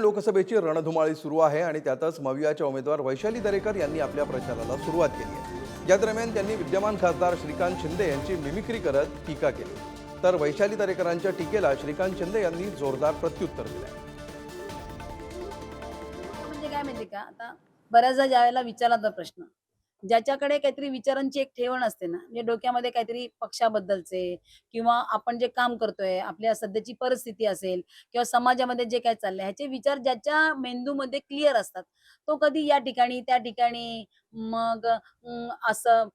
लोकसभेची रणधुमाळी सुरू आहे आणि त्यातच मवियाच्या उमेदवार वैशाली दरेकर यांनी आपल्या प्रचाराला सुरुवात केली आहे. या दरम्यान त्यांनी विद्यमान खासदार श्रीकांत शिंदे यांची मिमिक्री करत टीका केली. तर वैशाली दरेकरांच्या टीकेला श्रीकांत शिंदे यांनी जोरदार प्रत्युत्तर दिलं म्हणजे काय माहिती का? आता बऱ्याचदा ज्या वेळेला विचारला प्रश्न ज्याच्याकडे काहीतरी विचारांची एक ठेवण असते ना म्हणजे डोक्यामध्ये काहीतरी पक्षाबद्दलचे किंवा आपण जे काम करतोय आपल्या सध्याची परिस्थिती असेल किंवा समाजामध्ये जे काय चाललंय ह्याचे विचार ज्याच्या मेंदूमध्ये क्लिअर असतात. तो कधी या ठिकाणी त्या ठिकाणी मग असं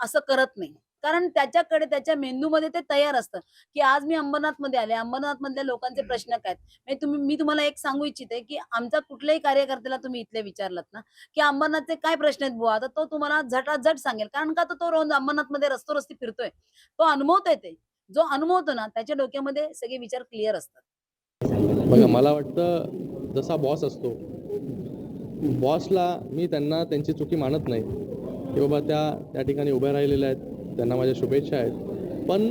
असं करत नाही. कारण त्याच्याकडे त्याच्या मेंदूमध्ये ते तयार असतं. की आज मी अंबरनाथमध्ये आले. अंबरनाथ मधल्या लोकांचे प्रश्न काय आहेत? म्हणजे तुम्ही मी तुम्हाला एक सांगू इच्छिते की आमचा कुठल्याही कार्यकर्त्याला तुम्ही इथले विचारलात ना की अंबरनाथचे काय प्रश्न आहेत बुवा? तर तो तुम्हाला झटाझट सांगेल. कारण का तो रोज अंबरनाथमध्ये रस्तो रस्ती फिरतोय. तो अनुभवतोय ते. जो अनुभवतो ना त्याच्या डोक्यामध्ये सगळे विचार क्लिअर असतात. बघा मला वाटतं जसा बॉस असतो बॉसला मी त्यांना त्यांची चुकी मानत नाही. की बाबा त्या त्या ठिकाणी उभ्या राहिलेल्या आहेत. त्यांना माझ्या शुभेच्छा आहेत. पण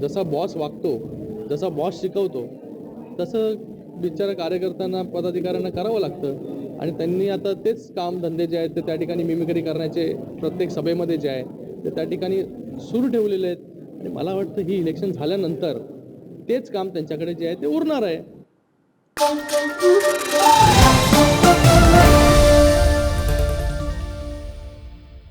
जसा बॉस वागतो जसा बॉस शिकवतो तसं बिचारा कार्यकर्त्यांना पदाधिकाऱ्यांना करावं लागतं. आणि त्यांनी आता तेच काम धंदे जे आहेत ते त्या ठिकाणी मिमिक्री करण्याचे प्रत्येक सभेमध्ये जे आहे ते त्या ठिकाणी सुरू ठेवलेले आहेत. आणि मला वाटतं ही इलेक्शन झाल्यानंतर तेच काम त्यांच्याकडे जे आहे ते उरणार आहे.